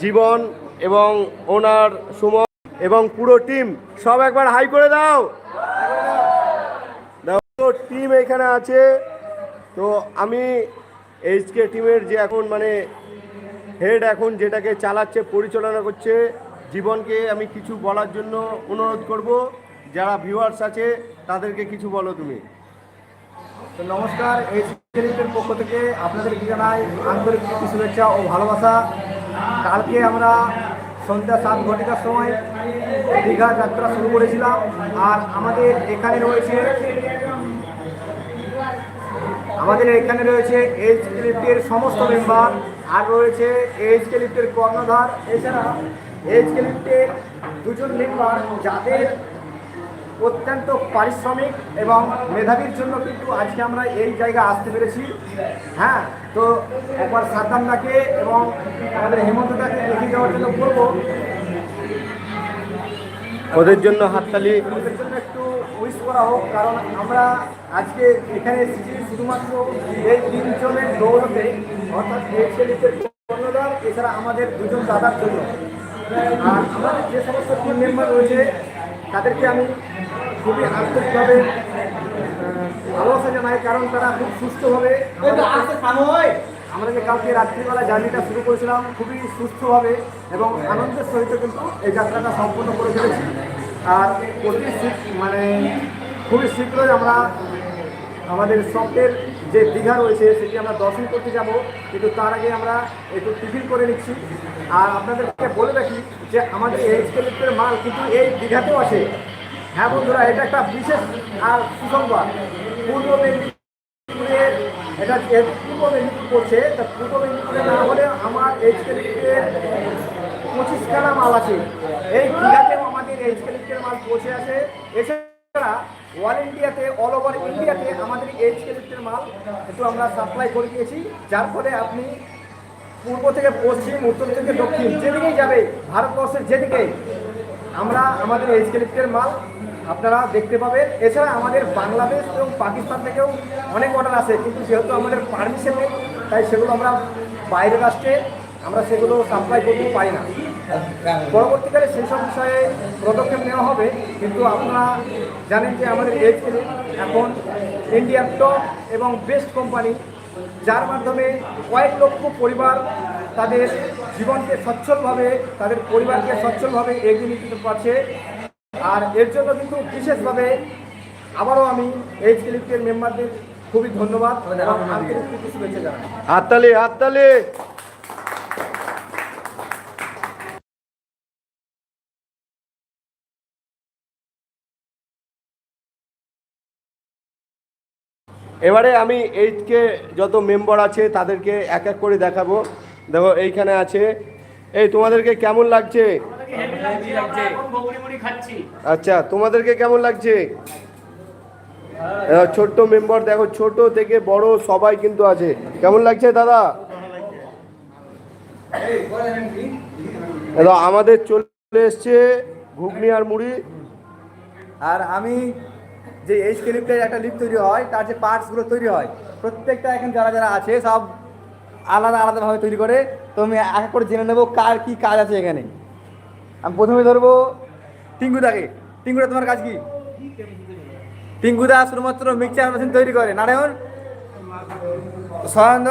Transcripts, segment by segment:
জীবন এবং ওনার সুমন এবং পুরো টিম, সব একবার হাই করে দাও। টিম এখানে আছে। তো আমি এইচকে টিমের যে এখন মানে হেড এখন যেটাকে চালাচ্ছে, পরিচালনা করছে, জীবনকে আমি কিছু বলার জন্য অনুরোধ করব। যারা ভিউয়ার্স আছে, তাদেরকে কিছু বলো তুমি। তো নমস্কার এই শিক্ষানীতির পক্ষ থেকে আপনাদেরকে জানাই আন্তরিক শুভেচ্ছা ও ভালোবাসা। কালকে আমরা সন্ধ্যা সাত ঘটিকার সময় দীঘা যাত্রা শুরু করেছিলাম। আর আমাদের এখানে রয়েছে, আমাদের এখানে রয়েছে এইচ লিফটের সমস্ত মেম্বার আর রয়েছে এইচ লিফটের কর্ণধার। এছাড়া এইচ লিফটের দুজন মেম্বার যাদের অত্যন্ত পারিশ্রমিক এবং মেধাবীর জন্য কিন্তু আজকে আমরা এই জায়গায় আসতে পেরেছি। হ্যাঁ তো একবার সাদ্দামদাকে এবং আমাদের হেমন্তদাকে এগিয়ে যাওয়ার জন্য বলব। ওদের জন্য হাততালি। ওদের জন্য একটু উইশ করা হোক কারণ আমরা আজকে এখানে এসেছি শুধুমাত্র এই তিনজনের দৌড়তে অর্থাৎ এই ছেলেদের কর্ণধার এছাড়া আমাদের দুজন দাদার জন্য। আর আমাদের যে সমস্ত টিম মেম্বার রয়েছে তাদেরকে আমি খুবই আন্তরিকভাবে আহ, ভালোবাসা জানাই কারণ তারা খুব সুস্থভাবে আমরা যে কালকে রাত্রিবেলা জার্নিটা শুরু করেছিলাম খুবই সুস্থভাবে এবং আনন্দের সহিত কিন্তু এই যাত্রাটা সম্পূর্ণ করে ফেলেছি। আর অতি মানে খুবই শীঘ্রই আমরা আমাদের স্বপ্নের যে দীঘা রয়েছে সেটি আমরা দর্শন করতে যাব। কিন্তু তার আগে আমরা একটু টিফিন করে নিচ্ছি। আর আপনাদেরকে বলে রাখি যে আমাদের এই স্কেলের মাল কিন্তু এই দীঘাতেও আছে হ্যাঁ বন্ধুরা, এটা একটা বিশেষ, আর সুসংবাদ। পূর্ব মেদিনীপুরের এটা পূর্ব মেদিনীপুর পড়ছে তা পূর্ব মেদিনীপুরে না হলে আমার এই স্কেলের পঁচিশ খানা মাল আছে। এই দীঘাতেও আমাদের এই স্কেলের মাল পৌঁছে আছে। এছাড়া অল ইন্ডিয়াতে, অল ওভার ইন্ডিয়াতে আমাদের এইচ ক্যালিপ্টের মাল একটু আমরা সাপ্লাই করে দিয়েছি। যার ফলে আপনি পূর্ব থেকে পশ্চিম, উত্তর থেকে দক্ষিণ, যেদিকেই যাবে, ভারতবর্ষের যেদিকেই আমরা আমাদের এইচ ক্যালিপ্টের মাল আপনারা দেখতে পাবেন। এছাড়া আমাদের বাংলাদেশ এবং পাকিস্তান থেকেও অনেক অর্ডার আছে কিন্তু যেহেতু আমাদের পারমিশন নেই, তাই সেগুলো আমরা বাইরের রাষ্ট্রে আমরা সেগুলো সাপ্লাই করতে পারি না। পরবর্তীকালে সেই সব বিষয়ে পদক্ষেপ নেওয়া হবে, কিন্তু আপনারা জানেন যে আমাদের এইচ এখন ইন্ডিয়ার টপ এবং বেস্ট কোম্পানি যার মাধ্যমে কয়েক লক্ষ পরিবার তাদের জীবনকে সচ্ছলভাবে, তাদের পরিবারকে সচ্ছলভাবে এগিয়ে নিতে পারছে। আর এর জন্য কিন্তু বিশেষভাবে আবারও আমি এইচ ক্লিপের মেম্বারদের খুবই ধন্যবাদ হাততালি হাততালি। এবারে আমি এইটকে যত মেম্বার আছে তাদেরকে এক এক করে দেখাবো। দেখো এইখানে আছে। এই তোমাদেরকে কেমন লাগছে? আচ্ছা তোমাদেরকে কেমন লাগছে? ছোট্ট মেম্বার দেখো, ছোট থেকে বড় সবাই কিন্তু আছে। কেমন লাগছে, দাদা? আমাদের চলে এসছে ঘুগনি আর মুড়ি। আর আমি যে এইচ ক্লিপের একটা লিপ তৈরি হয়, তার যে পার্টসগুলো তৈরি হয়, প্রত্যেকটা এখন যারা যারা আছে, সব আলাদা আলাদাভাবে তৈরি করে, তো আমি এক করে জেনে নেব কার কি কাজ আছে এখানে। আমি প্রথমে ধরবো টিঙ্গুদাকে। টিঙ্গুদা, তোমার কাজ কি? টিঙ্গুদা শুধুমাত্র মিক্সচার মেশিন তৈরি করে। নারায়ণ সয়ন্দ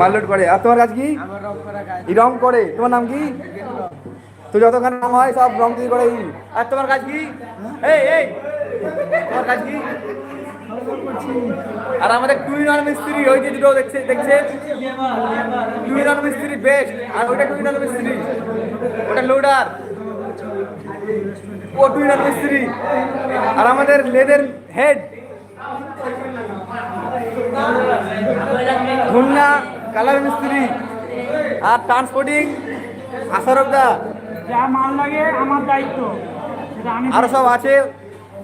মাললোড করে। আর তোমার কাজ কি? রং করে। তোমার নাম কি? তো যতক্ষণ নাম হয়, সব রং তৈরি করে। আর তোমার কাজ কি? এই এই, তোমার কাজ কি? আর আমাদের টু আর মিস্ত্রি, ওই যে দুটো দেখছে দেখছে। টু মিস্ত্রি বেস্ট আর ওইটা টু মিস্ত্রি? ওটা লোডার। ও টু মিস্ত্রি। আর আমাদের লেদের হেড খুলনা কালার মিস্ত্রি। আর ট্রান্সপোর্টিং আসারবদা যা মাল লাগে আমার দায়িত্ব। আরও সব আছে।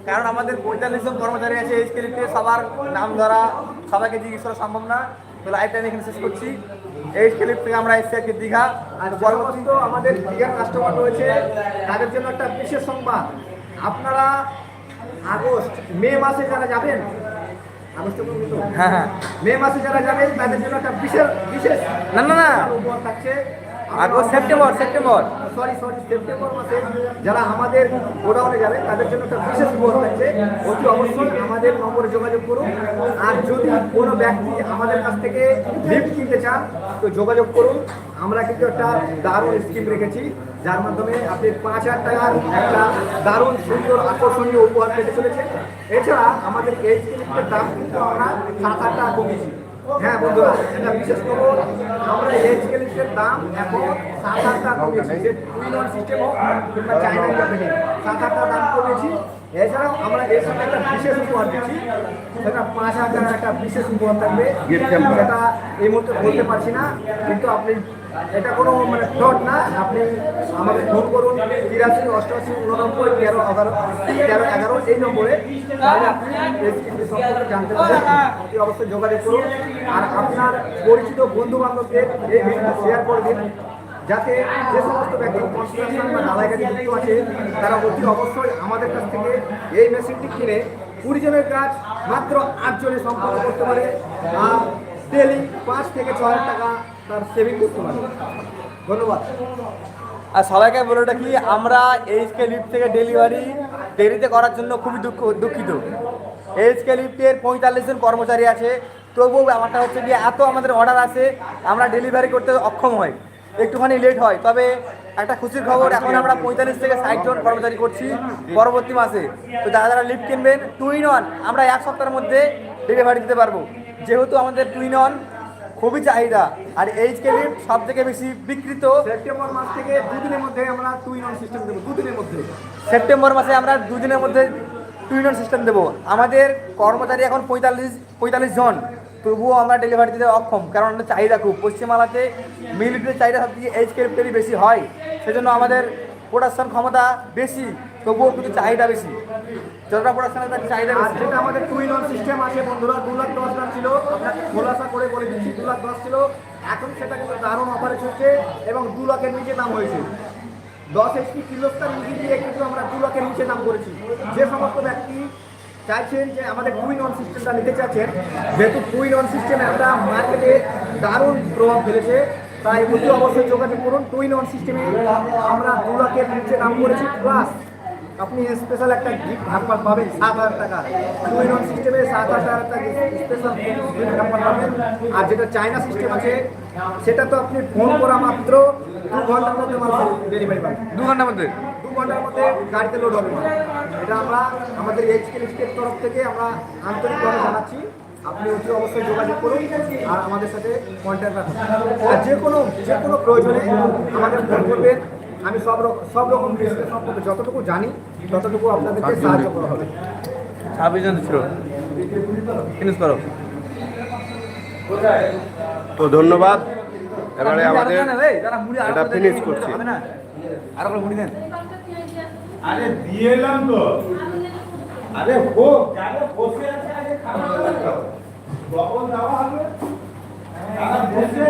কারণ আমাদের পঁয়তাল্লিশ জন কর্মচারী আছে এই স্কেলিতে সবার নাম ধরা সবাইকে জিজ্ঞেস করা সম্ভব না। তো লাইফ টাইম এখানে শেষ করছি। এই স্কেলিপ থেকে আমরা এসেছি আজকে দীঘা। আর পরবর্তী তো আমাদের দীঘার কাস্টমার রয়েছে। তাদের জন্য একটা বিশেষ সংবাদ। আপনারা আগস্ট মে মাসে যারা যাবেন আগস্টে হ্যাঁ হ্যাঁ। মে মাসে যারা যাবেন তাদের জন্য একটা বিশেষ বিশেষ না না না। থাকছে। August September September sorry sorry September মাসে যারা আমাদের গোডাউনে যাবে, তাদের জন্য একটা বিশেষ উপহার থাকছে অতি অবশ্যই আমাদের নম্বরে যোগাযোগ করুন। আর যদি কোনো ব্যক্তি আমাদের কাছ থেকে লিফট কিনতে চান, তো যোগাযোগ করুন। আমরা কিন্তু একটা দারুণ স্কিম রেখেছি, যার মাধ্যমে আপনি পাঁচ হাজার টাকার একটা দারুণ, সুন্দর, আকর্ষণীয় উপহার পেতে চলেছে এছাড়া আমাদের এই স্কিমের দাম কিন্তু আমরা সাত হাজার টাকা কমিয়েছি। হ্যাঁ বন্ধুরা, এটা বিশেষ খবর আমরা কেলিসের দাম এখন সাত আটটা কমেছি। যে টুইন ওয়ান সিস্টেম হোক কিংবা চাইনা সাত আটটা দাম কমিয়েছি এছাড়াও আমরা এর সাথে একটা বিশেষ উপহার দিচ্ছি। সেটা পাঁচ হাজার একটা বিশেষ উপহার থাকবে। সেটা এই মুহূর্তে বলতে পারছি না কিন্তু আপনি এটা কোনো মানে ফ্রড না আপনি আমাকে ফোন করুন তিরাশি অষ্টআশি উননব্বই তেরো এগারো তেরো এগারো এই নম্বরে। তাহলে আপনি সম্পর্কে জানতে অতি অবশ্যই যোগাযোগ করুন। আর আপনার পরিচিত বন্ধু বান্ধবদের এই ভিডিও শেয়ার করে দিন। যাতে যে সমস্ত ব্যক্তি কনস্ট্রাকশন বা ঢালাই কাজে যুক্ত আছে, তারা অতি অবশ্যই আমাদের কাছ থেকে এই মেশিনটি কিনে কুড়ি জনের কাজ মাত্র আটজনে সম্পন্ন করতে পারে আর ডেলি পাঁচ থেকে ছ হাজার টাকা তার সেভিং করতে পারে। ধন্যবাদ। আর সবাইকে বলে কি, আমরা এইচকে লিফট থেকে ডেলিভারি দেরিতে করার জন্য খুবই দুঃখ, দুঃখিত। এইচকে লিফটের পঁয়তাল্লিশ জন কর্মচারী আছে, তবুও ব্যাপারটা হচ্ছে কি, এত আমাদের অর্ডার আছে, আমরা ডেলিভারি করতে অক্ষম হই একটুখানি লেট হয় তবে একটা খুশির খবর এখন আমরা পঁয়তাল্লিশ থেকে ষাট জন কর্মচারী করছি পরবর্তী মাসে। তো যারা যারা লিফট কিনবেন টুইন অন আমরা এক সপ্তাহের মধ্যে ডেলিভারি দিতে পারব। যেহেতু আমাদের টুইন অন খুবই চাহিদা। আর এইচকে লিফট সব থেকে বেশি বিকৃত সেপ্টেম্বর মাস থেকে দুদিনের মধ্যে আমরা টু ইন ওয়ান সিস্টেম দেবো দুদিনের মধ্যে। সেপ্টেম্বর মাসে আমরা দুদিনের মধ্যে টুইনন সিস্টেম দেবো। আমাদের কর্মচারী এখন পঁয়তাল্লিশ পঁয়তাল্লিশ জন। তবুও আমরা ডেলিভারি দিতে অক্ষম। কারণ আমাদের চাহিদা খুব। পশ্চিমবাংলাতে মিলিটারির চাহিদা সব থেকে এইচ ক্যারেক্টারই বেশি হয়। সেজন্য আমাদের প্রোডাকশন ক্ষমতা বেশি, তবুও কিন্তু চাহিদা বেশি। যতটা প্রোডাকশন তার চাহিদা বেশি। যেটা আমাদের টু ইন সিস্টেম আছে, বন্ধুরা, দু লাখ দশ লাখ ছিল। খোলাসা করে বলে দিচ্ছি, দু লাখ দশ ছিল। এখন সেটা কিন্তু দারুণ অফারে চলছে এবং দু লাখের নিচে দাম হয়েছে। দশ এইচপি কিলোস্টার ইঞ্জিন দিয়ে কিন্তু আমরা দু লাখের নিচে দাম করেছি। যে সমস্ত ব্যক্তি চাইছেন যে আমাদের টু ইন সিস্টেমটা নিতে চাচ্ছেন। যেহেতু টু ইন সিস্টেম একটা মার্কেটে দারুণ প্রভাব ফেলেছে, তাই অতি অবশ্যই যোগাযোগ করুন। টু ইন সিস্টেমে আমরা দু লাখের নিচে দাম করেছি প্লাস আপনি স্পেশাল একটা গিফট হ্যাম্পার পাবেন, সাত হাজার টাকা। টু ইন ওয়ান সিস্টেমে সাত হাজার টাকা স্পেশাল গিফট পাবেন। আর যেটা চায়না সিস্টেম আছে, সেটা তো আপনি ফোন করা মাত্র দু ঘণ্টার মধ্যে ডেলিভারি পাবেন। দু ঘণ্টার মধ্যে? ঘণ্টার মধ্যে গাড়িতে লোড হবে মাল। এটা আমরা আমাদের এইচকে লিস্টের তরফ থেকে আমরা আন্তরিকভাবে জানাচ্ছি। আপনি অতি অবশ্যই যোগাযোগ করুন আর আমাদের সাথে কন্ট্যাক্ট রাখুন। আর যে কোনো যে কোনো প্রয়োজনে আমাদের ফোন করবেন। আমি সব রকম সব রকম ডিসপ্লে সম্পর্কে যতটুকু জানি ততটুকু আপনাদেরকে সাহায্য করা হবে। ছাব্বিশ জন ছিল। ফিনিশ করো। তো ধন্যবাদ। এবারে আমাদের এটা finish করছি। আর মুড়ি দেন। আরে দিয়ে এলাম তো। আরে হোক যারা বসে আছে, আগে খাবার দাও। কখন দেওয়া হবে। তারা বসে